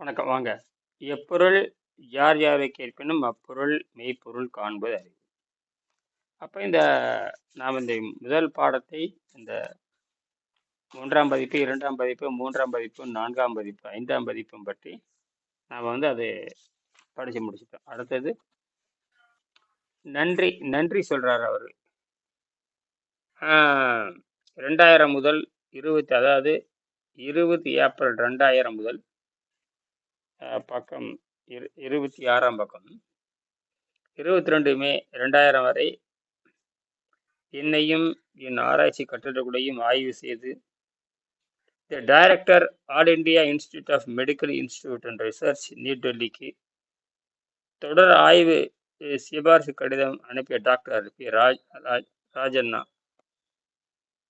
வணக்கம். வாங்க. எப்பொருள் யார் யாரை கேட்பினும் அப்பொருள் மெய்ப்பொருள் காண்பது அறிவு. அப்போ இந்த நாம் இந்த முதல் பாடத்தை இந்த மூன்றாம் பதிப்பு இரண்டாம் பதிப்பு மூன்றாம் பதிப்பு நான்காம் பதிப்பு ஐந்தாம் பதிப்பும் பற்றி நாம் வந்து அது படித்து முடிச்சுட்டோம். அடுத்தது நன்றி நன்றி சொல்கிறார் அவர். ரெண்டாயிரம் முதல் இருபத்தி அதாவது இருபத்தி ஏப்ரல் ரெண்டாயிரம் முதல் பக்கம் இரு இருபத்தி ஆறாம் பக்கம். இருபத்தி ரெண்டு மே ரெண்டாயிரம் வரை என்னையும் என் ஆராய்ச்சி கட்டிடக்கூடையும் ஆய்வு செய்து the director All India Institute of Medical Institute and Research New டெல்லிக்கு தொடர் ஆய்வு சிபாரிசு கடிதம் அனுப்பிய doctor P. Raj Raj Rajanna.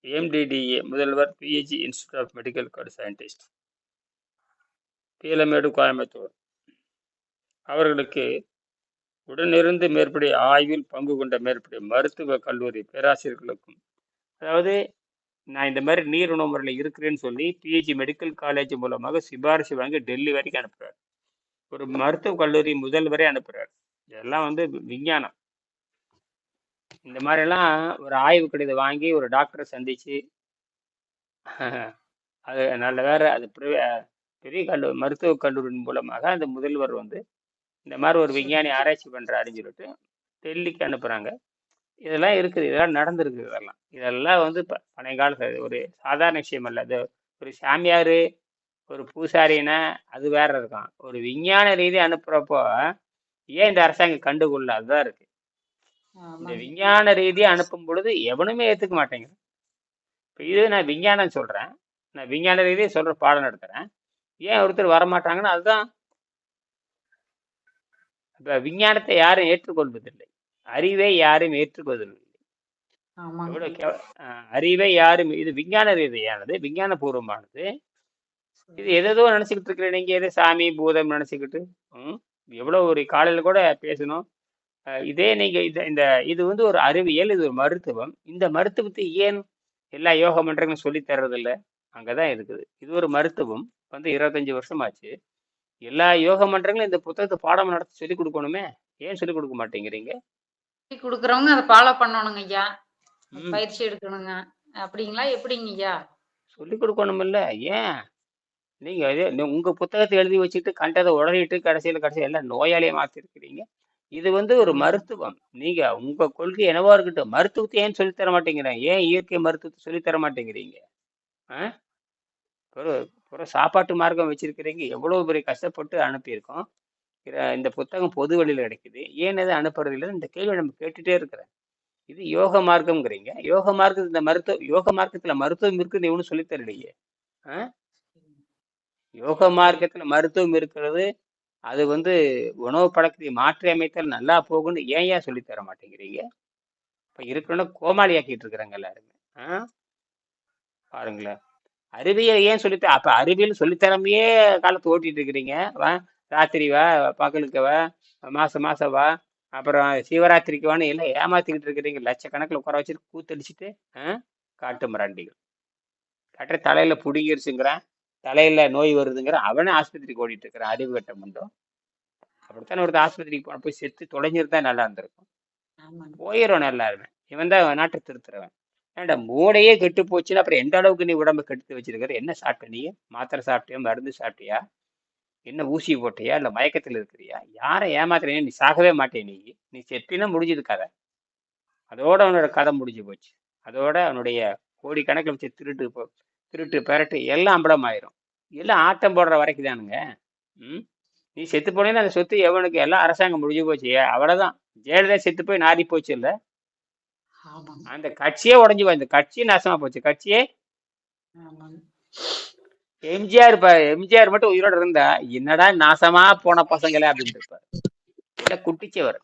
MDTA முதல்வர் BHC institute of medical card scientist Peelamedu Coimbatore. அவர்களுக்கு உடனிருந்து மேற்படி ஆய்வில் பங்கு கொண்ட மேற்படி மருத்துவ கல்லூரி பேராசிரியர்களுக்கும் அதாவது நான் இந்த மாதிரி நீர் உணவு முறையில் இருக்கிறேன்னு சொல்லி பிஹெச்சி மெடிக்கல் காலேஜ் மூலமாக சிபாரிசு வாங்கி டெல்லி வரைக்கும் அனுப்புகிறார் ஒரு மருத்துவ கல்லூரி முதல்வரே அனுப்புகிறார் இதெல்லாம் வந்து விஞ்ஞானம். இந்த மாதிரிலாம் ஒரு ஆய்வு கடிதம் வாங்கி ஒரு டாக்டரை சந்திச்சு அது நல்ல வேற அது பெரிய கல்லூ மருத்துவக் கல்லூரியின் மூலமாக அந்த முதல்வர் வந்து இந்த மாதிரி ஒரு விஞ்ஞானி ஆராய்ச்சி பண்ணுறாருன்னு சொல்லிட்டு டெல்லிக்கு அனுப்புகிறாங்க இதெல்லாம் இருக்குது இதெல்லாம் நடந்திருக்கு இதெல்லாம். இதெல்லாம் வந்து ப- பழைய ஒரு சாதாரண விஷயம் அல்ல. அது ஒரு சாமியார் ஒரு பூசாரினா அது வேற இருக்கும் ஒரு விஞ்ஞான ரீதி அனுப்புகிறப்போ ஏன் இந்த அரசாங்கம் கண்டுகொள்ள அதுதான் இருக்கு? இந்த விஞ்ஞான ரீதியாக அனுப்பும் பொழுது எவனுமே ஏற்றுக்க மாட்டேங்கிறான் இப்போ இது நான் விஞ்ஞானம் சொல்கிறேன் நான் விஞ்ஞான ரீதியாக சொல்கிற பாடம் நடத்துகிறேன் ஏன் ஒருத்தர் வரமாட்டாங்கன்னா அதுதான். இப்போ விஞ்ஞானத்தை யாரும் ஏற்றுக்கொள்வதில்லை. அறிவை யாரும் ஏற்றுக்கொள்வதில்லை. அறிவை யாரும் இது விஞ்ஞான ரீதியானது விஞ்ஞான பூர்வமானது இது எதோ நினச்சிக்கிட்டு இருக்கிற நீங்கள் எது சாமி பூதம் நினச்சிக்கிட்டு ம் எவ்வளோ ஒரு காலையில் கூட பேசணும். இதே நீங்கள் இந்த இந்த இது வந்து ஒரு அறிவியல் இது ஒரு மருத்துவம். இந்த மருத்துவத்தை ஏன் எல்லா யோக மன்றங்களும் சொல்லித் தர்றதில்ல? அங்கே தான் இருக்குது. இது ஒரு மருத்துவம். வந்து இருபத்தஞ்சி வருஷம் ஆச்சு எல்லா யோக மன்றங்களும் இந்த புத்தகத்தை பாடம் நடத்தி சொல்லிக் கொடுக்கணுமே? ஏன் சொல்லிக் கொடுக்க மாட்டேங்கிறீங்க? சொல்லி கொடுக்குறவங்க அதை ஃபாலோ பண்ணணுங்க ஐயா. பயிற்சி எடுக்கணுங்க. அப்படிங்களா? எப்படிங்க ஐயா? சொல்லிக் கொடுக்கணுமில்ல. ஏன்? நீங்கள் இதே நீ- உங்க புத்தகத்தை எழுதி வச்சுட்டு கண்டதை உடறிட்டு கடைசியில் கடைசியில் எல்லாம் நோயாளியை மாற்றிருக்கிறீங்க இது வந்து ஒரு மருத்துவம். நீங்க உங்க கொள்கை என்னவா இருக்கட்டும். மருத்துவத்தை ஏன் சொல்லித் தர மாட்டேங்கிறேன் ஏன் இயற்கை மருத்துவத்தை சொல்லித் தர மாட்டேங்கிறீங்க? ஆ? அப்புறம் சாப்பாட்டு மார்க்கம் வச்சிருக்கிறீங்க எவ்வளவு பெரிய கஷ்டப்பட்டு அனுப்பியிருக்கோம். இந்த புத்தகம் பொது வழியில் கிடைக்குது. ஏன் எதை அனுப்புறது இந்த கேள்வி நம்ம கேட்டுட்டே இருக்கிறேன் இது யோக மார்க்கம்ங்கிறீங்க. யோக மார்க்கத்தில் இந்த மருத்துவ யோக மார்க்கத்துல மருத்துவம் இருக்குன்னு இவனு சொல்லித்தரலையே ஆ? யோக மார்க்கத்துல மருத்துவம் இருக்கிறது அது வந்து உணவு பழக்கத்தை மாற்றி அமைத்தல் நல்லா போகும்னு ஏன் ஏன் சொல்லித்தர மாட்டேங்கிறீங்க? இப்போ இருக்கணும்னா கோமாளி ஆக்கிட்டு இருக்கிறாங்க எல்லாருமே. ஆ? பாருங்களேன். அறிவியல் ஏன் சொல்லித்த அப்ப அறிவியல் சொல்லித்தரமையே காலத்தை ஓட்டிட்டு இருக்கிறீங்க. வா ராத்திரி வா பகலுக்கு வா மாசம் மாசம் வா அப்புறம் சிவராத்திரிக்கு வான்னு எல்லாம் ஏமாத்திக்கிட்டு இருக்கிறீங்க. லட்சக்கணக்கில் உட்கார வச்சுட்டு கூத்தடிச்சிட்டு காட்டு மிராண்டிகள். கட்ட தலையில புடிங்கிருச்சுங்கிறான் தலையில நோய் வருதுங்கிறான் அவனே ஆஸ்பத்திரிக்கு ஓடிட்டு இருக்கிறான். அறிவு கட்ட முண்டோம் அப்படித்தானே ஒருத்தர் ஆஸ்பத்திரிக்கு போன போய் செத்து தொலைஞ்சிருந்தா நல்லா இருந்திருக்கும். போயிடும் எல்லாருமே. இவன் தான் நாட்டை திருத்துறவன். ஏன்டா மூளையே கெட்டு போச்சுன்னா அப்புறம் எந்த அளவுக்கு நீ உடம்பு கெடுத்து வச்சிருக்கிற? என்ன சாப்பிட்ட நீ? மாத்திரை சாப்பிட்டியா? மருந்து சாப்பிட்டியா? என்ன ஊசி போட்டியா? இல்லை மயக்கத்தில் இருக்கிறியா? யாரை ஏமாத்துறீங்க? நீ சாகவே மாட்டே நீ. நீ செத்தினா முடிஞ்சது கதை. அதோட அவனோட கதை முடிஞ்சு போச்சு. அதோட அவனுடைய கோடிக்கணக்கில் வச்சு திருட்டு திருட்டு பெரட்டு எல்லாம் அம்பலம் ஆயிரும் எல்லாம் ஆட்டம் போடுற வரைக்கும் தானுங்க ம்? நீ செத்து போனேன்னா அந்த சொத்து எவனுக்கு? எல்லாம் அரசாங்கம் முடிஞ்சு போச்சு. அவ்வளோதான் ஜெயலலிதா செத்து போய் நாரி போச்சு இல்லை? அந்த கட்சியே உடஞ்சி போய் இந்த கட்சியே நாசமா போச்சு. கட்சியே எம்ஜிஆர் எம்ஜிஆர் மட்டும் உயிரோட இருந்தா என்னடா நாசமா போன பசங்களே அப்படின்னு இருப்பார். இல்ல குட்டிச்சவர்.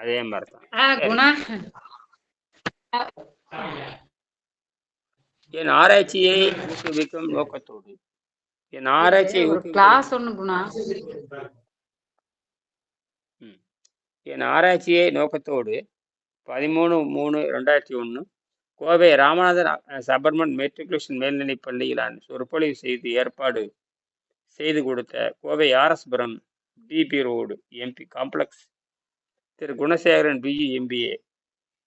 அதே மாதிரி தான் ஆ சரி குணா. என் ஆராய்ச்சியை ஊக்குவிக்கும் நோக்கத்தோடு. என் ஆராய்ச்சியை கிளாஸ் ஒண்ணு குணா. என் ஆராய்ச்சியை நோக்கத்தோடு பதிமூணு மூணு ரெண்டாயிரத்தி ஒன்று கோவை ராமநாதன் சபர்மன் மெட்ரிகுலேஷன் மேல்நிலைப் பள்ளியில் சொற்பொழிவு செய்து ஏற்பாடு செய்து கொடுத்த Kovai RS Puram TB road MP complex Thiru. Gunasekaran BE MBA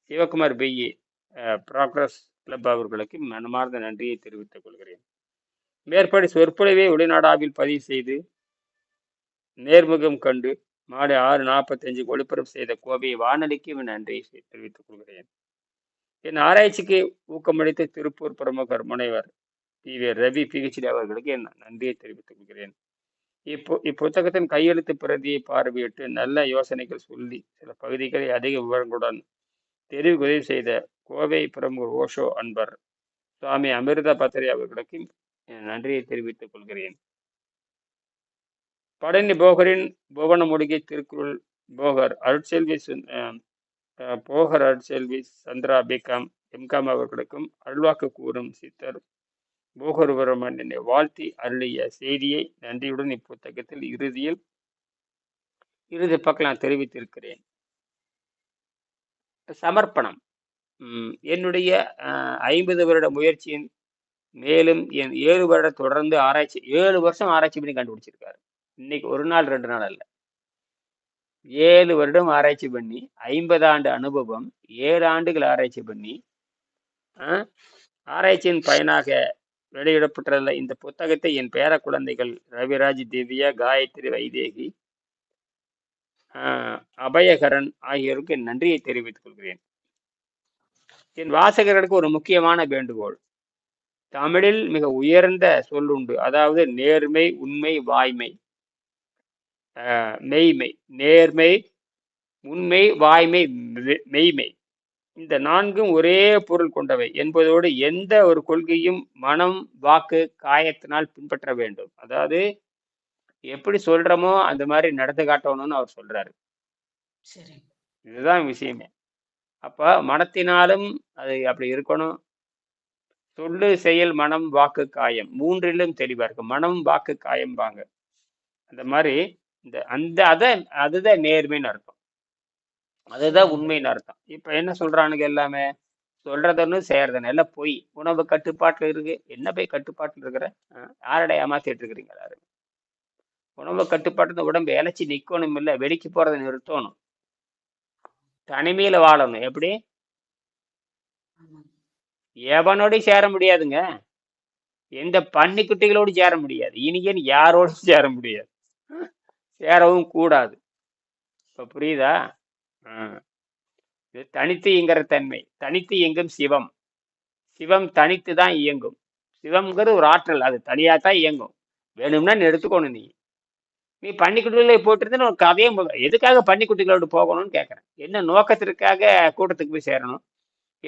Sivakumar BE progress club அவர்களுக்கு மனமார்ந்த நன்றியை தெரிவித்துக் கொள்கிறேன். மேற்படி சொற்பொழிவை வெளிநாடாவில் பதிவு செய்து நேர்முகம் கண்டு மாலை ஆறு நாற்பத்தஞ்சு ஒளிபரப்பு செய்த கோவை வானொலிக்கு இவன் நன்றியை தெரிவித்துக் கொள்கிறேன். என் ஆராய்ச்சிக்கு ஊக்கமளித்த திருப்பூர் பிரமுகர் முனைவர் பி. வி. ரவி பிஹெச்டி அவர்களுக்கு என் நன்றியை தெரிவித்துக் கொள்கிறேன். இப்போ இப்புத்தகத்தின் கையெழுத்து பிரதியை பார்வையிட்டு நல்ல யோசனைகள் சொல்லி சில பகுதிகளை அதிக விவரங்களுடன் தெரிவு உதவி செய்த கோவை பிரமுகர் ஓஷோ அன்பர் சுவாமி அமிர்த பத்திரி அவர்களுக்கு என் நன்றியை தெரிவித்துக் கொள்கிறேன். பழனி போகரின் புவனமுடிகை திருக்குறள் போகர் அருட்செல்வி போகர் அருட்செல்வி சந்திரா பிகாம் எம்காம் அவர்களுக்கும் அருள்வாக்கு கூறும் சித்தர் போகருவரமன் என்னை வாழ்த்தி அருளிய செய்தியை நன்றியுடன் இப்புத்தகத்தில் இறுதியில் இறுதி பக்கம் நான் தெரிவித்திருக்கிறேன். சமர்ப்பணம். என்னுடைய அஹ், ஐம்பது வருட முயற்சியின் மேலும் என் ஏழு வருட தொடர்ந்து ஆராய்ச்சி ஏழு வருஷம் ஆராய்ச்சி பண்ணி கண்டுபிடிச்சிருக்காரு. இன்னைக்கு ஒரு நாள் ரெண்டு நாள் அல்ல. ஏழு வருடம் ஆராய்ச்சி பண்ணி ஐம்பது ஆண்டு அனுபவம் ஏழு ஆண்டுகள் ஆராய்ச்சி பண்ணி ஆராய்ச்சியின் பயனாக வெளியிடப்பட்டுள்ள இந்த புத்தகத்தை என் பேர குழந்தைகள் ரவிராஜ் திவ்யா காயத்ரி வைதேகி ஆஹ், அபயகரன் ஆகியோருக்கு என் நன்றியை தெரிவித்துக் கொள்கிறேன். என் வாசகர்களுக்கு ஒரு முக்கியமான வேண்டுகோள். தமிழில் மிக உயர்ந்த சொல்லுண்டு. அதாவது நேர்மை உண்மை வாய்மை. மெய்மை நேர்மை உண்மை வாய்மை மெய்மை. இந்த நான்கும் ஒரே பொருள் கொண்டவை. என்பதோடு எந்த ஒரு கொள்கையும் மனம் வாக்கு காயத்தினால் பின்பற்ற வேண்டும். அதாவது எப்படி சொல்றோமோ அந்த மாதிரி நடந்து காட்டணும்னு அவர் சொல்றாரு. சரி. இதுதான் விஷயமே. அப்ப மனத்தினாலும் அது அப்படி இருக்கணும். சொல்லு செயல் மனம் வாக்கு காயம். மூன்றிலும் தெளிவா இருக்கு. மனம் வாக்கு காயம் வாங்க. அந்த மாதிரி இந்த அந்த அத அதுதான் நேர்மைன்னு அர்த்தம். அதுதான் உண்மைன்னு அர்த்தம். இப்ப என்ன சொல்றானுங்க எல்லாமே? சொல்றதுன்னு செய்யறதுன்னு எல்லாம் பொய். உணவு கட்டுப்பாட்டுல இருக்கு. என்ன போய் கட்டுப்பாட்டுல இருக்கிற? யாரடா ஏமாத்திட்டு இருக்கிறீங்க எல்லாரும்? உணவு கட்டுப்பாட்டு உடம்பு இழைச்சி நிக்கணும் இல்ல வெடிக்க போறதை நிறுத்தணும். தனிமையில வாழணும். எப்படி? ஆமாங்க எவனோடயும் சேர முடியாதுங்க. எந்த பன்னிக்குட்டிகளோடு சேர முடியாது. இனியன் யாரோடும் சேர முடியாது. சேரவும் கூடாது. இப்போ புரியுதா? இது தனித்து இயங்குற தன்மை. தனித்து இயங்கும் சிவம். சிவம் தனித்து தான் இயங்கும். சிவம்ங்கிறது ஒரு ஆற்றல். அது தனியாக தான் இயங்கும். வேணும்னா நீ எடுத்துக்கணும் நீ. நீ பன்னிக்குட்டிகளை போட்டிருந்தா ஒரு கதையும் எதுக்காக பன்னிக்குட்டிகளோடு போகணும்னு கேட்கறேன் என்ன நோக்கத்திற்காக கூட்டத்துக்கு போய் சேரணும்?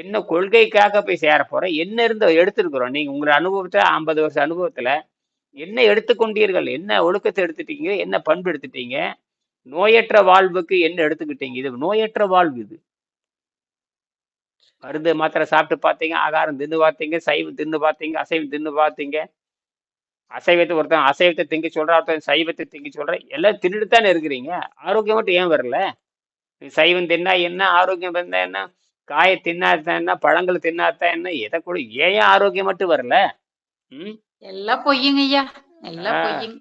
என்ன கொள்கைக்காக போய் சேர போகிறேன் என்ன இருந்த எடுத்துருக்குறோம்? நீங்கள் உங்களோட அனுபவத்தை ஐம்பது வருஷம் அனுபவத்தில் என்ன எடுத்துக்கொண்டீர்கள் என்ன ஒழுக்கத்தை எடுத்துட்டீங்க? என்ன பண்பு எடுத்துட்டீங்க? நோயற்ற வாழ்வுக்கு என்ன எடுத்துக்கிட்டீங்க? இது நோயற்ற வாழ்வு இது. மருந்து மாத்திரை சாப்பிட்டு பார்த்தீங்க ஆகாரம் தின்னு பார்த்தீங்க சைவம் தின்னு பார்த்தீங்க அசைவம் தின்னு பார்த்தீங்க. அசைவத்தை ஒருத்தன் அசைவத்தை திங்க சொல்கிற ஒருத்தன் சைவத்தை திங்க சொல்கிற எல்லாம் தின்னுட்டு தானே இருக்கிறீங்க? ஆரோக்கியம் மட்டும் ஏன் வரல? சைவம் தின்னா என்ன? ஆரோக்கியம் இருந்தா என்ன? காயை தின்னா என்ன? பழங்கள் தின்னாத்தான் என்ன? எதை கூட ஏன் ஆரோக்கியம் மட்டும் வரல? ம்? எல்லாம் பொய்யுங்க ஐயா எல்லாம். பொய்யுங்க.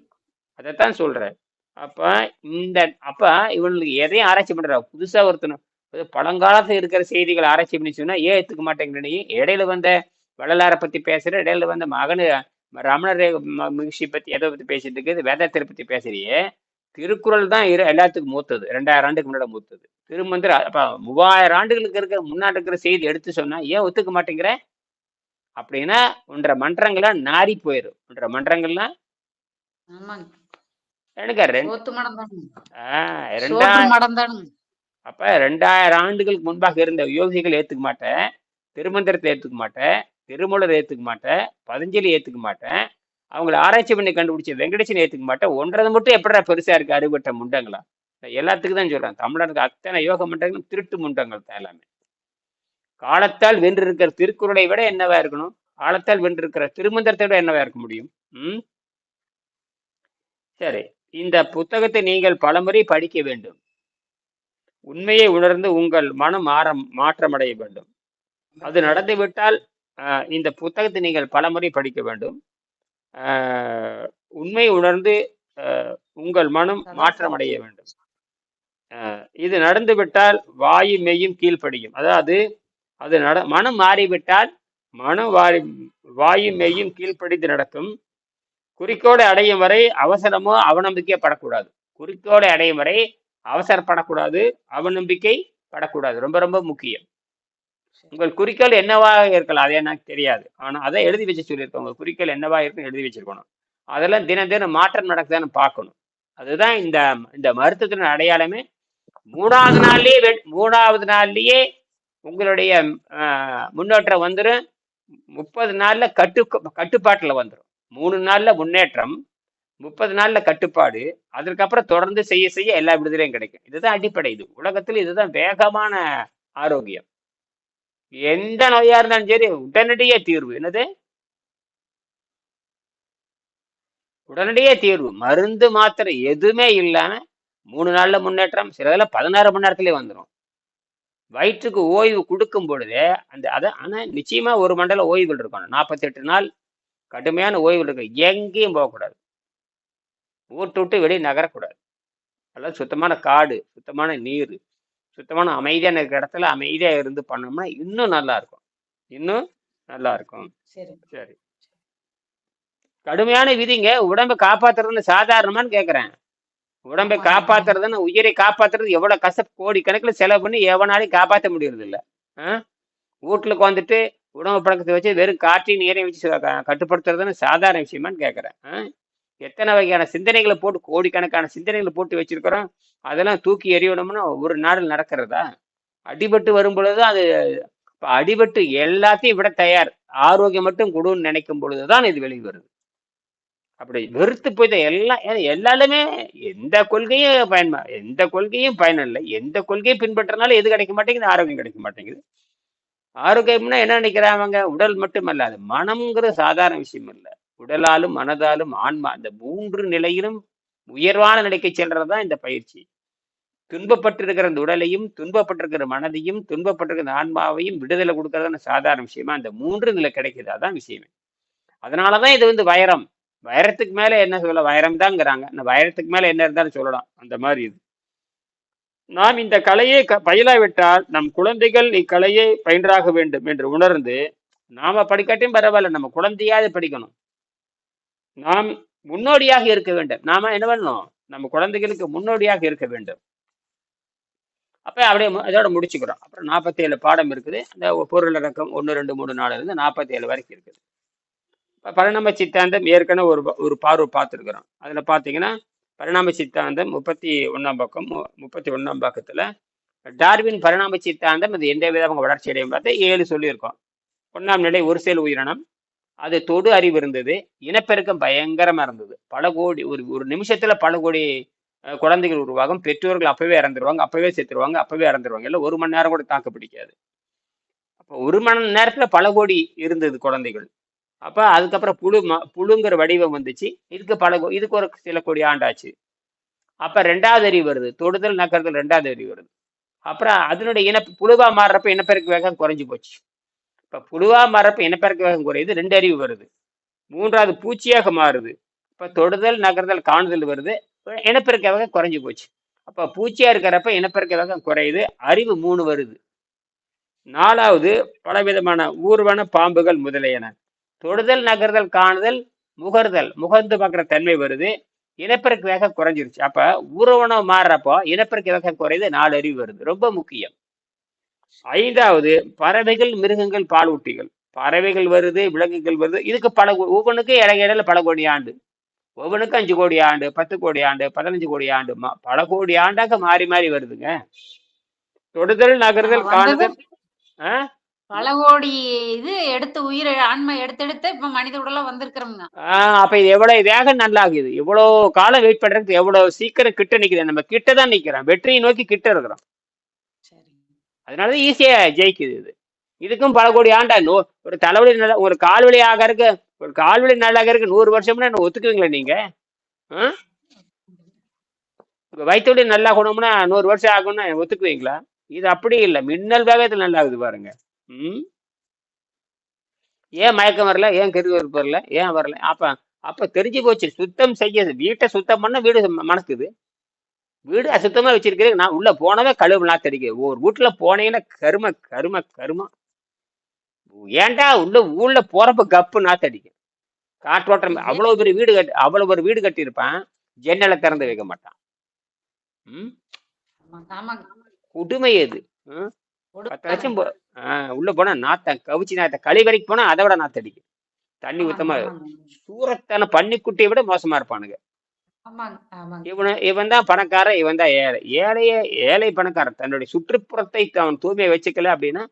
அதைத்தான் சொல்றேன். அப்ப இந்த அப்ப இவனுக்கு எதையும் ஆராய்ச்சி பண்ற? புதுசா ஒருத்தனும் பழங்காலத்துல இருக்கிற செய்திகளை ஆராய்ச்சி பண்ணி சொன்னா ஏன் ஏத்துக்க மாட்டேங்கிற நீ? இடையில வந்த வள்ளலாரை பத்தி பேசுற இடையில வந்த மகனு ரமணர் மகிழ்ச்சி பத்தி எதை பத்தி பேசிட்டு இருக்குது? வேதத்தை பத்தி பேசுறியே. திருக்குறள் தான் எல்லாத்துக்கும் மூத்தது. ரெண்டாயிரம் ஆண்டுக்கு முன்னாடி மூத்தது. திருமந்திர அப்ப மூவாயிரம் ஆண்டுகளுக்கு இருக்கிற முன்னாடி இருக்கிற செய்தி எடுத்து சொன்னா ஏன் ஒத்துக்க மாட்டேங்கிற? அப்படின்னா உன்ற மன்றங்கள்லாம் நாரி போயிடும் உன்ற மன்றங்கள்லாம் அப்ப ரெண்டாயிரம் ஆண்டுகளுக்கு முன்பாக இருந்த யோகிகள் ஏத்துக்க மாட்டேன். திருமந்திரத்தை ஏத்துக்க மாட்டேன். திருமூலரை ஏத்துக்க மாட்டேன். பதஞ்சலி ஏத்துக்க மாட்டேன். அவங்கள ஆராய்ச்சி பண்ணி கண்டுபிடிச்ச வெங்கடேசன் ஏத்துக்க மாட்டேன். ஒன்றது மட்டும் எப்படா பெருசா இருக்கு அறிவுட்ட முண்டங்களா? எல்லாத்துக்கும் தான் சொல்றேன். தமிழருக்கு அத்தனை யோக மண்டங்களும் திருட்டு முண்டங்கள் தான் எல்லாமே. காலத்தால் வென்றிருக்கிற திருக்குறளை விட என்னவா இருக்கணும்? காலத்தால் வென்றிருக்கிற திருமந்திரத்தை விட என்னவா இருக்க முடியும்? உம் சரி. இந்த புத்தகத்தை நீங்கள் பலமுறை படிக்க வேண்டும். உண்மையை உணர்ந்து உங்கள் மனம் மாற மாற்றமடைய வேண்டும். அது நடந்துவிட்டால் ஆஹ், இந்த புத்தகத்தை நீங்கள் பலமுறை படிக்க வேண்டும். ஆஹ், உண்மை உணர்ந்து அஹ், உங்கள் மனம் மாற்றமடைய வேண்டும். இது நடந்துவிட்டால் வாயு மெய்யும் கீழ்ப்படியும். அதாவது அது நட மனம் மாறிவிட்டால் மனம் வாரி வாயு மெய்யும் கீழ்ப்படிந்து நடக்கும். குறிக்கோளை அடையும் வரை அவசரமோ அவநம்பிக்கையோ படக்கூடாது. குறிக்கோளை அடையும் வரை அவசரப்படக்கூடாது அவநம்பிக்கை படக்கூடாது. ரொம்ப ரொம்ப முக்கியம். உங்கள் குறிக்கோள் என்னவாக இருக்கலாம்? அது எனக்கு தெரியாது. ஆனால் அதை எழுதி வச்சு சொல்லியிருக்கோம். உங்கள் குறிக்கோள் என்னவா இருக்குன்னு எழுதி வச்சிருக்கணும். அதெல்லாம் தினம் தினம் மாற்றம் நடக்குதான்னு பார்க்கணும். அதுதான் இந்த இந்த மருத்துவத்தின் அடையாளமே. மூணாவது நாள்லயே மூணாவது நாள்லயே உங்களுடைய முன்னேற்றம் வந்துடும் முப்பது நாளில் கட்டு கட்டுப்பாட்டில் வந்துடும் மூணு நாளில் முன்னேற்றம் முப்பது நாளில் கட்டுப்பாடு அதற்கப்புறம் தொடர்ந்து செய்ய செய்ய எல்லா விடுதலையும் கிடைக்கும். இதுதான் அடிப்படை. இது உலகத்தில் இதுதான் வேகமான ஆரோக்கியம். எந்த நோயாக இருந்தாலும் சரி உடனடியே தீர்வு. என்னது? உடனடியே தீர்வு. மருந்து மாத்திரை எதுவுமே இல்லாம மூணு நாள்ல முன்னேற்றம் சிலதெல்லாம் பதினாறு மணி நேரத்துலேயே வந்துடும் வயிற்றுக்கு ஓய்வு கொடுக்கும் பொழுதே அந்த அதை ஆனா நிச்சயமா ஒரு மண்டல ஓய்வு இருக்கணும். நாற்பத்தெட்டு நாள் கடுமையான ஓய்வு இருக்கு. எங்கேயும் போகக்கூடாது. ஊட்டு விட்டு வெளியே நகரக்கூடாது. அதாவது சுத்தமான காடு சுத்தமான நீர் சுத்தமான அமைதியான இருக்கிற இடத்துல அமைதியா இருந்து பண்ணோம்னா இன்னும் நல்லா இருக்கும். இன்னும் நல்லா இருக்கும். சரி. சரி. கடுமையான விதிங்க. உடம்பை காப்பாத்துறதுன்னு சாதாரணமான்னு கேக்குறேன். உடம்பை காப்பாத்துறதுன்னு உயிரை காப்பாத்துறது எவ்வளவு கஷ்ட கோடி கணக்கில் செலவு பண்ணி எவனாலையும் காப்பாற்ற முடியறது இல்ல ஆ? வீட்டுல உட்காந்துட்டு உணவு பழக்கத்தை வச்சு வெறும் காற்றையும் நீரையும் வச்சு க- கட்டுப்படுத்துறதுன்னு சாதாரண விஷயமான்னு கேட்குறேன் எத்தனை வகையான சிந்தனைகளை போட்டு கோடிக்கணக்கான சிந்தனைகளை போட்டு வச்சிருக்கிறோம். அதெல்லாம் தூக்கி எறியணும்னா ஒரு நாடு நடக்கிறதா? அடிபட்டு வரும் பொழுது அது அடிபட்டு எல்லாத்தையும் விட தயார். ஆரோக்கியம் மட்டும் கொடுன்னு நினைக்கும் பொழுதுதான் இது வெளியே வருது அப்படி வெறுத்து போய்தான் எல்லாம் ஏன்னா எல்லாருமே எந்த கொள்கையும் பயன் எந்த கொள்கையும் பயன் இல்லை எந்த கொள்கையை பின்பற்றனாலும் எது கிடைக்க மாட்டேங்குது? ஆரோக்கியம் கிடைக்க மாட்டேங்குது. ஆரோக்கியம்னா என்ன நினைக்கிறாங்க உடல் மட்டுமல்ல அது மனம்ங்கிற சாதாரண விஷயம் இல்லை. உடலாலும் மனதாலும் ஆன்மா அந்த மூன்று நிலையிலும் உயர்வான நிலைக்கு செல்றதுதான் இந்த பயிற்சி. துன்பப்பட்டிருக்கிற அந்த உடலையும் துன்பப்பட்டிருக்கிற மனதையும் துன்பப்பட்டிருக்கிற ஆன்மாவையும் விடுதலை கொடுக்கறதான சாதாரண விஷயமா? அந்த மூன்று நிலை கிடைக்குது. அதான் விஷயமே. அதனாலதான் இது வந்து வைரம். வைரத்துக்கு மேலே என்ன சொல்ல வைரம் தாங்கிறாங்க அந்த வைரத்துக்கு மேல என்ன இருந்தாலும் சொல்லலாம். அந்த மாதிரி இது. நாம் இந்த கலையை க பயிலாவிட்டால் நம் குழந்தைகள் இக்கலையை பயின்றாக வேண்டும் என்று உணர்ந்து நாம படிக்காட்டியும் பரவாயில்ல நம்ம குழந்தையாவது படிக்கணும். நாம் முன்னோடியாக இருக்க வேண்டும். நாம என்ன பண்ணணும்? நம்ம குழந்தைகளுக்கு முன்னோடியாக இருக்க வேண்டும். அப்ப அப்படியே அதோட முடிச்சுக்கிறோம். அப்புறம் நாற்பத்தேழு பாடம் இருக்குது. அந்த பொருள் இறக்கம் ஒன்று ரெண்டு மூணு நாலு இருந்து நாற்பத்தேழு வரைக்கும் இருக்குது. பரிணாம சித்தாந்தம் ஏற்கனவே ஒரு ப- ஒரு பார்வை பார்த்துருக்குறோம் அதில் பார்த்தீங்கன்னா பரிணாம சித்தாந்தம் முப்பத்தி ஒன்றாம் பக்கம் மு- முப்பத்தி ஒன்றாம் பக்கத்தில் டார்வின் பரிணாம சித்தாந்தம் அது எந்த விதமாக வளர்ச்சி அடையும் பார்த்து ஏழு சொல்லியிருக்கோம் ஒன்றாம் நிலை ஒரு செயல் உயிரினம் அது தொடு அறிவு இருந்தது இனப்பெருக்கம் பயங்கரமாக இருந்தது பல கோடி ஒரு ஒரு நிமிஷத்தில் பல கோடி குழந்தைகள் உருவாகும் பெற்றோர்கள் அப்பவே இறந்துருவாங்க அப்பவே செத்துருவாங்க அப்பவே இறந்துருவாங்க இல்லை ஒரு மணி நேரம் கூட தாக்கு பிடிக்காது அப்போ ஒரு மணி நேரத்தில் பல கோடி இருந்தது குழந்தைகள் அப்போ அதுக்கப்புறம் புழு ம புழுங்கிற வடிவம் வந்துச்சு. இதுக்கு பல இதுக்கு ஒரு சில கோடி ஆண்டாச்சு. அப்போ ரெண்டாவது அறிவு வருது. தொடுதல் நக்கறதல் ரெண்டாவது அறிவு வருது. அப்புறம் அதனுடைய இன புழுவா மாறுறப்ப இனப்பெருக்க வேகம் குறைஞ்சி போச்சு. இப்போ புழுவா மாறுறப்ப இனப்பெருக்க வேகம் குறையுது. ரெண்டு அறிவு வருது. மூன்றாவது பூச்சியாக மாறுது. இப்போ தொடுதல் நகர்தல் காணுதல் வருது. இனப்பெருக்க வேகம் குறைஞ்சி போச்சு. அப்போ பூச்சியாக இருக்கிறப்ப இனப்பெருக்க வேகம் குறையுது. அறிவு மூணு வருது. நாலாவது பலவிதமான ஊர்வன பாம்புகள் முதலியன. தொடுதல் நகர்தல் காணுதல் முகர்தல். முகர்ந்து பார்க்குற தன்மை வருது. இனப்பெருக்க வேகம் குறைஞ்சிருச்சு. அப்ப ஊர்வனம் மாறுறப்போ இனப்பெருக்க வேகம் குறையுது நாலு அறிவு வருது. ரொம்ப முக்கியம். ஐந்தாவது பறவைகள் மிருகங்கள் பாலூட்டிகள். பறவைகள் வருது விலங்குகள் வருது. இதுக்கு பல ஒவ்வொன்றுக்கும் இடையில பல கோடி ஆண்டு. ஒவ்வொன்றுக்கும் அஞ்சு கோடி ஆண்டு பத்து கோடி ஆண்டு பதினஞ்சு கோடி ஆண்டு பல கோடி ஆண்டாக மாறி மாறி வருதுங்க. தொடுதல் நகர்தல் காணுதல் ஆ? பல கோடி இது எடுத்து உயிரை ஆன்மை எடுத்து எடுத்து இப்ப மனித உடலா வந்திருக்கிறோம்ங்க அப்ப இது எவ்வளவு வேகம் நல்லாகுது. இவ்வளவு காலம் வெயிட் பண்றதுக்கு எவ்வளவு சீக்கிரம் கிட்ட நிக்குது. நம்ம கிட்ட தான் நிக்கிறோம். வெற்றியை நோக்கி கிட்ட இருக்கிறோம். சரி அதனால ஈஸியா ஜெயிக்குது இது. இதுக்கும் பல கோடி ஆண்டா நோ ஒரு தலைவலி நல்லா ஒரு கால்வலி ஆகறதுக்கு ஒரு கால்வலி நல்லாகறதுக்கு நூறு வருஷம்னா என்ன ஒத்துக்குவீங்களா நீங்க? உங்க வயிற்றுவலி நல்லா குணம்னா நூறு வருஷம் ஆகும்னா ஒத்துக்குவீங்களா? இது அப்படி இல்லை. மின்னல் வேகத்தில் நல்லா ஆகுது பாருங்க. ம்? ஏன் மயக்கம் வரல? ஏன் கருவி வரல? ஏன் வரல? அப்ப அப்ப தெரிஞ்சு போச்சு. சுத்தம் செய்ய வீட்டை சுத்தம் பண்ண வீடு ம- மணக்குது. வீடு அசுத்தமா வச்சிருக்கிறேன் நான் உள்ள போனவே கழுவு நாத்தடிக்க ஒரு வீட்டுல போனீங்கன்னா கரும கரும கரும. ஏன்டா உள்ள ஊர்ல போறப்ப கப்பு நாத்தடிக்கும் காற்றோட்டம் அவ்வளவு பெரிய வீடு கட்டி அவ்வளவு ஒரு வீடு கட்டியிருப்பான். ஜன்னலை திறந்து வைக்க மாட்டான். ம்? ஆமாங்க ஆமாங்க. கொடுமை ம்? பத்து. லட்சம் உள்ள போனா நாத்தம் கவிச்சு நாத்த கழிவறைக்கு போனா அதை விட நாத்தடிக்கும் தண்ணி ஆமாங்க, ஊத்தமா. சூரத்தான பன்னிக்குட்டியை விட மோசமா இருப்பானுங்க. இவனு இவன் தான் பணக்காரன் இவன் தான் ஏழை. ஏழைய ஏழை பணக்காரன் தன்னுடைய சுற்றுப்புறத்தை அவன் தூய்மையை வச்சுக்கல அப்படின்னா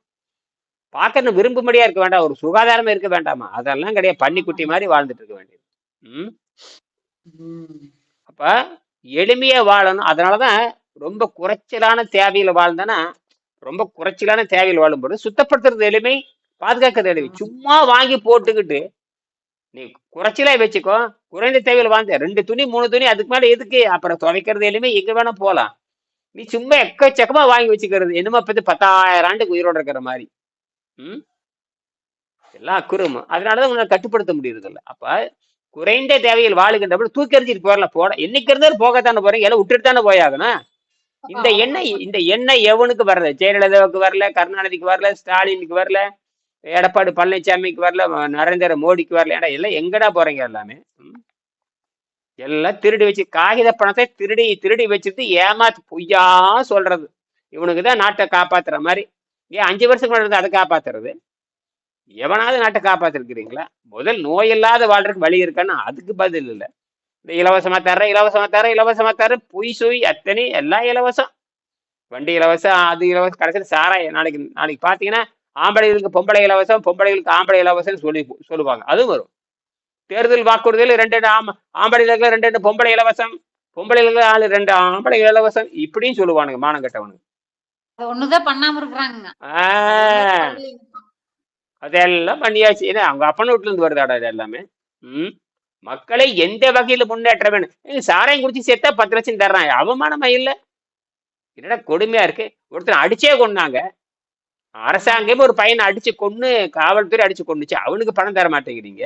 பார்க்கணும் விரும்பும்படியா இருக்க வேண்டாம். ஒரு சுகாதாரமே இருக்க வேண்டாமா? அதெல்லாம் கிடையாது. பன்னிக்குட்டி மாதிரி வாழ்ந்துட்டு இருக்க வேண்டியது. ம்? ம். அப்ப எளிமையா வாழணும். அதனாலதான் ரொம்ப குறைச்சலான தேவையில வாழ்ந்தனா ரொம்ப குறைச்சலான தேவையில் வாழும்போது சுத்தப்படுத்துறது எளிமை பாதுகாக்கிறது எளிமை. சும்மா வாங்கி போட்டுக்கிட்டு நீ குறைச்சலா வச்சுக்கோ. குறைந்த தேவையில் வாழ்ந்த ரெண்டு துணி மூணு துணி அதுக்கு மேல எதுக்கு? அப்புறம் துவைக்கிறது எளிமை எங்க வேணா போலாம். நீ சும்மா எக்கச்சக்கமா வாங்கி வச்சுக்கிறது. என்னமோ பத்தி பத்தாயிரம் ஆண்டுக்கு உயிரோட இருக்கிற மாதிரி. ம்? எல்லாம் அக்குறமும் அதனாலதான் உங்களை கட்டுப்படுத்த முடியறது இல்ல அப்ப குறைந்த தேவையில் வாழுகின்றபடி தூக்கி எறிஞ்சிட்டு போறல போட. என்னைக்கு இருந்தாலும் போகத்தானே போறீங்க எல்லாம் விட்டுட்டு தானே போயாகணும் இந்த எண்ணெய் இந்த எண்ணெய் எவனுக்கு வரல? ஜெயலலிதாவுக்கு வரல கருணாநிதிக்கு வரல ஸ்டாலினுக்கு வரல எடப்பாடி பழனிசாமிக்கு வரல நரேந்திர மோடிக்கு வரல. ஏடா எல்லாம் எங்கடா போறீங்க எல்லாமே? எல்லாம் திருடி வச்சு காகித பணத்தை திருடி திருடி வச்சுட்டு ஏமாத்து பொய்யா சொல்றது. இவனுக்கு தான் நாட்டை காப்பாத்துற மாதிரி. ஏன் அஞ்சு வருஷத்துக்கு முன்னாடி அதை காப்பாத்துறது? எவனாவது நாட்டை காப்பாத்திருக்கிறீங்களா? முதல் நோய் இல்லாத வாழ்றதுக்கு வழி இருக்கான்னு அதுக்கு பதில் இல்லை. இலவசமா தர இலவசமா தர இலவசமா தர பொய் சுய் அத்தனை எல்லாம் இலவசம். வண்டி இலவசம் அது இலவசம் கடைசியில் சாராயம். நாளைக்கு நாளைக்கு பார்த்தீங்கன்னா ஆம்பளைகளுக்கு பொம்பளை இலவசம் பொம்பளைகளுக்கு ஆம்பளை இலவசம்னு சொல்லி சொல்லுவாங்க. அதுவும் வரும். தேர்தல் வாக்குறுதியில் ரெண்டு ரெண்டு ஆம்ப ஆம்பளைகளுக்கு ரெண்டு ரெண்டு பொம்பளை இலவசம் பொம்பளைகளுக்கு ஆளு ரெண்டு ஆம்பளை இலவசம் இப்படியும் சொல்லுவானுங்க மானம் கட்டவனுங்க. அது அதெல்லாம் பண்ணியாச்சு. ஏன்னா அவங்க அப்பன வீட்டுல இருந்து வருதாடா இது எல்லாமே? ம்? மக்களை எந்த வகையில முன்னேற்ற வேணும். சாராயம் குடிச்சு சேர்த்தா பத்து லட்சம் தர்றான். அவமானமா இல்ல? என்னடா கொடுமையா இருக்கு? ஒருத்தன் அடிச்சே கொண்டாங்க அரசாங்கமே ஒரு பையனை அடிச்சு கொன்னு காவல்துறை அடிச்சு கொண்டுச்சு அவனுக்கு பணம் தர மாட்டேங்கிறீங்க.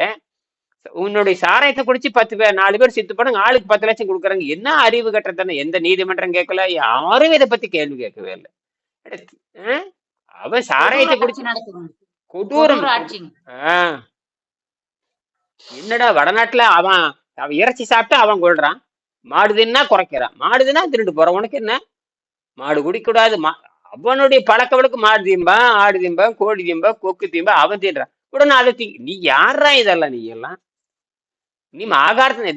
உன்னுடைய சாராயத்தை குடிச்சு பத்து பேர் நாலு பேர் செத்து போனாங்க ஆளுக்கு பத்து லட்சம் கொடுக்குறாங்க. என்ன அறிவு கட்டத்தானே எந்த நீதிமன்றம் கேட்கல? யாரும் இதை பத்தி கேள்வி கேட்கவே இல்லை? அவன் சாராயத்தை குடிச்சு கொடூரம். கொடூர ஆட்சிங்க. ஆ. என்னடா வடநாட்டுல அவன் அவன் இறைச்சி சாப்பிட்டு அவன் கொள்றான் மாடு தின்னா குறைக்கிறான். மாடு தின்னா திருட்டு போறான். உனக்கு என்ன? மாடு குடிக்கூடாது. மா அவனுடைய பழக்க வழக்கு மாடு தீம்பான் ஆடு தீம்பான் கோழி தீம்பா கொக்கு தீம்பா அவன் தீன்றான். உடனே அதை தீ நீ யாரா இதெல்லாம் நீ எல்லாம்? நீ ஆகாரத்தை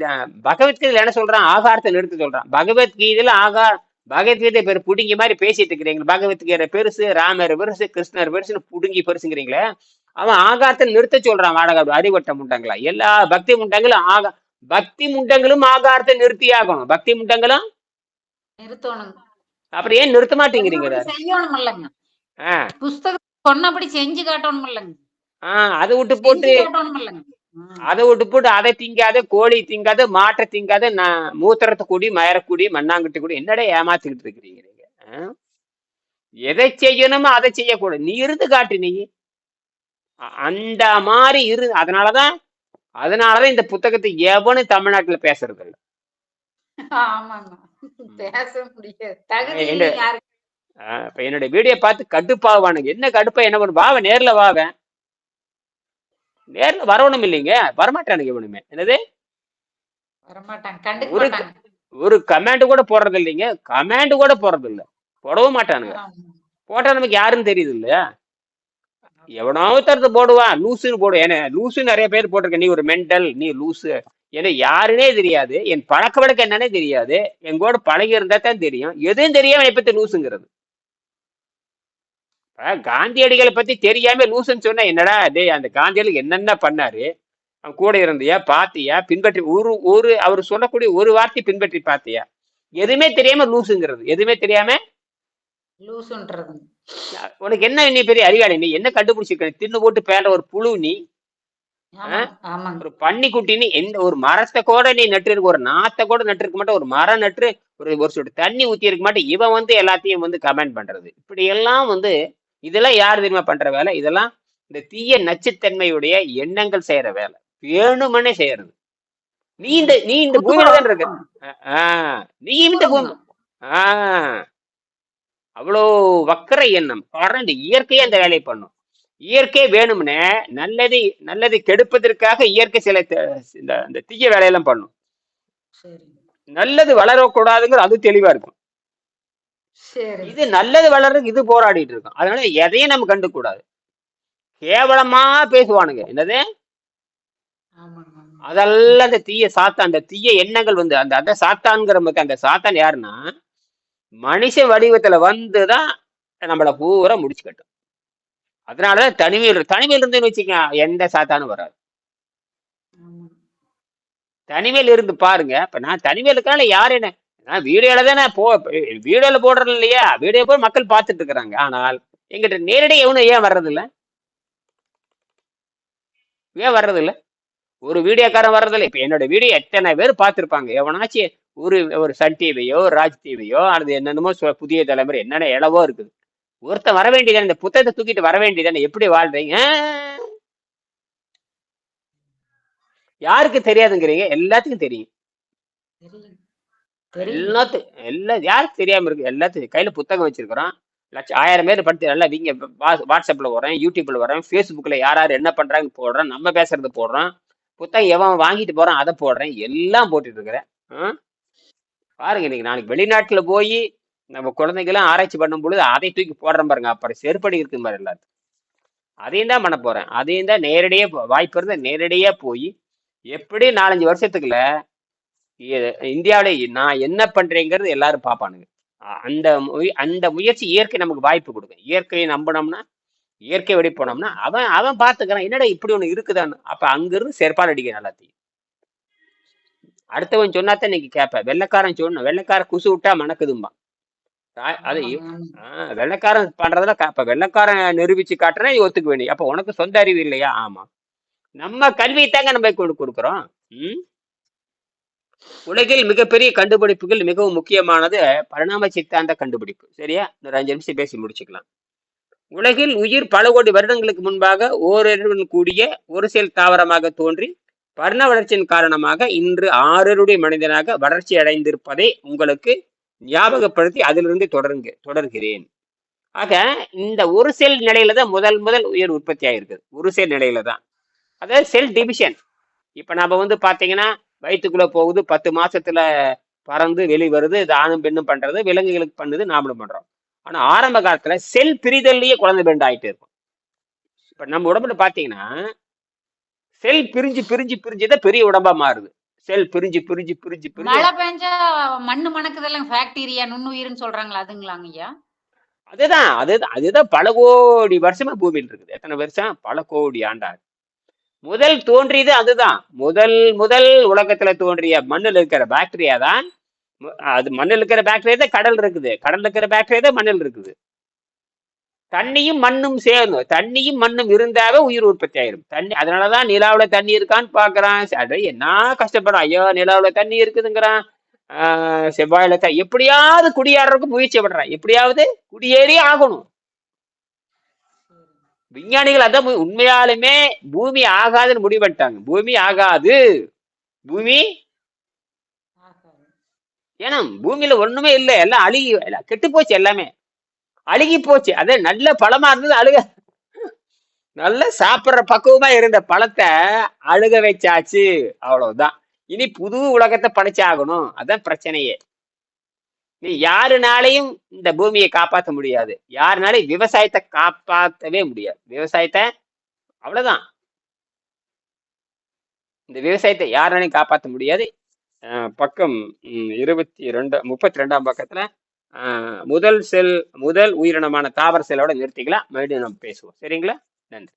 பகவத்கீதையில் என்ன சொல்றான்? ஆகாரத்தை நிறுத்த சொல்றான். பகவத்கீதையில ஆகா பகவத்கீதை பேர் புடுங்கி மாதிரி பேசிட்டு இருக்கிறீங்க. பகவத்கீதை பெருசு ராமர் பெருசு கிருஷ்ணர் பெருசுன்னு புடுங்கி பெருசுங்கிறீங்களே? அவன் ஆகாரத்தை நிறுத்த சொல்றான் வாடகை அறிவட்ட முண்டங்களா. எல்லா பக்தி முண்டங்களும் ஆகா பக்தி முண்டங்களும் ஆகாரத்தை நிறுத்தி ஆகணும் பக்தி முண்டங்களும்? நிறுத்தணுங்க அப்புறம் ஏன் நிறுத்த மாட்டேங்கிறீங்க? செய்யணும் இல்லைங்க புஸ்தகம் சொன்னபடி செஞ்சு காட்டணும் இல்லைங்க ஆ அதை விட்டு போட்டு. அதை விட்டு போட்டு அதை திங்காத கோழி திங்காத மாட்டை திங்காத நான் மூத்திரத்தை குடி மயரக்குடி மண்ணாங்கட்டி குடி என்னடா ஏமாத்திக்கிட்டு இருக்கிறீங்க நீங்க? எதை செய்யணுமோ அதை செய்யக்கூடாது. நீ இருந்து காட்டு நீ. அந்த மாதிரி இரு அதனாலதான் அதனாலதான் இந்த புத்தகத்தை எவனும் தமிழ்நாட்டுல பேசுறது இல்ல. ஆமாங்க பேச முடியாது. தகுதி என்ன- இல்லைங்க யாருக்கு? ஆ, இப்ப என்னுடைய வீடியோ பார்த்து கடுப்பாவானுங்க. என்ன கடுப்பா என்ன பண்ணு வாவ நேர்ல வாவேன் நேர்ல வரணும் இல்லைங்க. வரமாட்டானுங்க இவனுமே. என்னது? ஒரு ஒரு கமாண்ட் கூட போடுறது இல்லைங்க. கமாண்ட் கூட போடுறது இல்ல. போடவும் மாட்டானுங்க. போட்டா நமக்கு யாருன்னு தெரியுது இல்லையா? எவனோ ஒருத்தரது போடுவான் லூசுன்னு போடுவேன் ஏன்னா லூசு நிறைய பேர் போட்டிருக்க. நீ ஒரு மென்டல் நீ லூசு. ஏன்னா யாருன்னே தெரியாது. என் பழக்க வழக்கம் என்னன்னே தெரியாது. எங்கூட பழகி இருந்தா தான் தெரியும். எதுவும் தெரியாம என்னை பத்தி லூசுங்கிறது. காந்தியடிகளை பத்தி தெரியாம லூசுன்னு சொன்னா என்னடா டே அந்த காந்தியடிகள் என்னென்ன பண்ணாரு? அவன் கூட இருந்தியா? பாத்தியா? பின்பற்றி ஒரு ஒரு அவர் சொல்லக்கூடிய ஒரு வார்த்தை பின்பற்றி பாத்தியா? எதுவுமே தெரியாம லூசுங்கிறது. எதுவுமே தெரியாம? லூசுன்றது. உனக்கு என்ன நீ பெரிய அறிவாளி நீ என்ன கண்டுபிடிச்சிருக்க? தின்னு போட்டு பேர ஒரு புழு நீ. ஒரு பன்னிக்குட்டி நீ. எந்த ஒரு மரத்தை கூட நீ நட்டு இருக்க ஒரு நாத்தை கூட நட்டு இருக்க மாட்டே ஒரு மரம் நட்டு ஒரு ஒரு சொட்டு தண்ணி ஊத்தி இருக்க மாட்டே இவன் வந்து எல்லாத்தையும் வந்து கமெண்ட் பண்றது. இப்படி எல்லாம் வந்து இதெல்லாம் யார் தெரியுமா பண்ற வேலை? இதெல்லாம் இந்த தீய நச்சுத்தன்மையுடைய எண்ணங்கள் செய்யற வேலை. வேணுமனே செய்யறது. நீ இந்த நீ இந்த பூமியில தான் இருக்க. ஆஹ் நீ இந்த பூமி ஆஹ் அவ்வளோ வக்கர எண்ணம். காரணம் இந்த இயற்கையே அந்த வேலையை பண்ணும். இயற்கை வேணும்னே நல்லது நல்லது கெடுப்பதற்காக இயற்கை சில இந்த இந்த தீய வேலையெல்லாம் பண்ணும். நல்லது வளரக்கூடாதுங்கிற அது தெளிவா இருக்கும். சரி. இது நல்லது வளர்றதுக்கு இது போராடிட்டு இருக்கும். அதனால எதையும் நம்ம கண்டுக்க கூடாது கேவலமா பேசுவானுங்க. என்னது? அதெல்லாம் அந்த தீய சாத்தான் அந்த தீய எண்ணங்கள் வந்து அந்த அந்த சாத்தான்ங்கிற அந்த சாத்தான் யாருன்னா மனுஷ வடிவத்துல வந்துதான் நம்மள பூரா முடிச்சு கட்டும் அதனாலதான் தனிமையில் தனிமையில் இருந்துன்னு வச்சுக்க எந்த சாத்தானும் வராது. தனிமையில் இருந்து பாருங்க இப்ப நான் தனிமையில் இருக்கனால யார் என்ன நான் வீடியோல தானே போ வீடியோல போடுறது இல்லையா? வீடியோ போய் மக்கள் பார்த்துட்டு இருக்கிறாங்க. ஆனால் எங்கிட்ட நேரடியாக எவனும் ஏன் வர்றதில்ல? ஏன் வர்றதில்ல? ஒரு வீடியோக்காரன் வர்றதில்ல. இப்ப என்னோட வீடியோ எத்தனை பேர் பார்த்திருப்பாங்க? எவனாச்சும் ஒரு ஒரு சன் டிவியோ ராஜ் டிவியோ அது என்னென்னமோ புதிய தலைமுறை என்னென்ன இளவோ இருக்குது. ஒருத்தன் வர வேண்டியதானே? இந்த புத்தகத்தை தூக்கிட்டு வர வேண்டியதானே? எப்படி வாழ்றீங்க? யாருக்கு தெரியாதுங்கிறீங்க? எல்லாத்துக்கும் தெரியும். எல்லாத்து எல்லாம் யாருக்கு தெரியாம இருக்கு? எல்லாத்துக்கும். கையில புத்தகம் வச்சிருக்கிறோம். லட்சம் ஆயிரம் பேர் படித்து நல்லா வீங்க வா- வாட்ஸ்அப்ல வரேன் யூடியூப்ல வரேன் ஃபேஸ்புக்ல யார் யார் என்ன பண்றாங்கன்னு போடுறோம் நம்ம பேசுறது போடுறோம். புத்தகம் எவன் வாங்கிட்டு போறான் அதை போடுறேன். எல்லாம் போட்டுட்டு இருக்கிறேன்? பாருங்க இன்னைக்கு நாளைக்கு வெளிநாட்டுல போய் நம்ம குழந்தைங்களாம் ஆராய்ச்சி பண்ணும் பொழுது அதை தூக்கி போடுறேன் பாருங்க. அப்புறம் செருப்படி இருக்கு பாரு எல்லாத்துக்கும். அதையும் தான் பண்ண போறேன். அதையும் தான் நேரடியே வாய்ப்பு இருந்தால் நேரடியா போய் எப்படி நாலஞ்சு வருஷத்துக்குள்ள இந்தியாவில நான் என்ன பண்றேங்கிறது எல்லாரும் பார்ப்பானுங்க. அந்த முய- அந்த முயற்சி இயற்கை நமக்கு வாய்ப்பு கொடுக்கும். இயற்கையை நம்பினோம்னா இயற்கை வெடி போனோம்னா அவன் அவன் பார்த்துக்கிறான் என்னடா இப்படி ஒன்று இருக்குதான்னு. அப்போ அங்கிருந்து செருப்பால் அடிக்க எல்லாத்தையும். அடுத்தவன் சொன்னாத்தான் நீங்க கேட்ப வெள்ளைக்காரன் சொன்ன வெள்ளக்கார குசு விட்டா மணக்குதும்பா. அது வெள்ளக்காரன் வெள்ளைக்காரன் பண்றதுல கா- அப்ப வெள்ளைக்காரன் நிரூபிச்சு காட்டுறேன் ஒத்துக்க வேண்டிய அப்ப உனக்கு சொந்த அறிவு இல்லையா? ஆமா. நம்ம கல்வி தாங்க நம்ம கொண்டு கொடுக்குறோம். உலகில் மிகப்பெரிய கண்டுபிடிப்புகள் மிகவும் முக்கியமானது பரிணாம சித்தாந்த கண்டுபிடிப்பு. சரியா? ஒரு அஞ்சு நிமிஷம் பேசி முடிச்சுக்கலாம். உலகில் உயிர் பல கோடி வருடங்களுக்கு முன்பாக ஓரிரவுடன் கூடிய ஒரு செயல் தாவரமாக தோன்றி பர்ண வளர்ச்சியின் காரணமாக இன்று ஆறருடைய மனிதனாக வளர்ச்சி அடைந்திருப்பதை உங்களுக்கு ஞாபகப்படுத்தி அதிலிருந்து தொடருங்க தொடர்கிறேன். ஆக இந்த ஒரு செல் நிலையில தான் முதல் முதல் உயிர் உற்பத்தி ஆயிருக்குது. ஒரு செல் நிலையில தான். அதாவது செல் டிவிஷன். இப்போ நம்ம வந்து பார்த்தீங்கன்னா வயிற்றுக்குள்ளே போகுது பத்து மாசத்துல பறந்து வெளி வருது இது ஆணும் பெண்ணும் பண்றது விலங்குகளுக்கு பண்ணுது நாமளும் பண்றோம். ஆனா ஆரம்ப காலத்துல செல் பிரிதல்லையே குழந்தை பெண்டு ஆயிட்டு இருக்கும். இப்ப நம்ம உடம்புல பாத்தீங்கன்னா செல் பிரிஞ்சு பிரிஞ்சு பிரிஞ்சுதான் பெரிய உடம்பா மாறுது. செல் பிரிஞ்சு பிரிஞ்சு பிரிஞ்சு பிரிஞ்சு மழை பெஞ்சா மண்ணு மணக்குதெல்லாம் பாக்டீரியா நுண்ணுயிர்னு சொல்றாங்களா அதுங்களாங்க ஐயா? அதுதான் அதுதான் அதுதான் பல கோடி வருஷமா பூமியில் இருக்குது. எத்தனை வருஷம்? பல கோடி ஆண்டா முதல் தோன்றியது அதுதான். முதல் முதல் உலகத்துல தோன்றிய மண்ணில் இருக்கிற பாக்டீரியா தான். அது மண்ணில் இருக்கிற பாக்டீரியா தான் கடல் இருக்குது. கடல்ல இருக்கிற பாக்டீரியா தான் மண்ணில் இருக்குது. தண்ணியும் மண்ணும் சேரணும் தண்ணியும் மண்ணும் இருந்தாவே உயிர் உற்பத்தி ஆயிரும். தண்ணி அதனாலதான் நிலாவுல தண்ணி இருக்கான்னு பாக்குறான். அட என்ன கஷ்டப்படுறான்? ஐயோ நிலாவுல தண்ணி இருக்குதுங்கிறான். ஆஹ் செவ்வாயில த எப்படியாவது குடியேறதுக்கு முயற்சி பண்றான். எப்படியாவது குடியேறி ஆகணும். விஞ்ஞானிகள் அதான் உண்மையாலுமே பூமி ஆகாதுன்னு முடிவு பண்ணிட்டாங்க பூமி ஆகாது. பூமி ஏன்னா பூமியில ஒண்ணுமே இல்லை. எல்லாம் அழுகி கெட்டு போச்சு எல்லாமே. அழுகி போச்சு அது நல்ல பழமா இருந்தது அழுக. நல்ல சாப்பிட்ற பக்குவமா இருந்த பழத்தை அழுக வச்சாச்சு. அவ்வளவுதான். இனி புது உலகத்தை படைச்சாகணும். அதான் பிரச்சனையே. நீ யாருனாலையும் இந்த பூமியை காப்பாற்ற முடியாது. யாருனாலையும் விவசாயத்தை காப்பாற்றவே முடியாது. விவசாயத்தை அவ்வளவுதான். இந்த விவசாயத்தை யாருனாலையும் காப்பாற்ற முடியாது. பக்கம் இருபத்தி ரெண்டு முப்பத்தி ரெண்டாம் பக்கத்துல முதல் செல் முதல் உயிரினமான தாவர செல்லோட நிறுத்திக்கலாம். மறுபடியும் நம்ம பேசுவோம். சரிங்களா? நன்றி.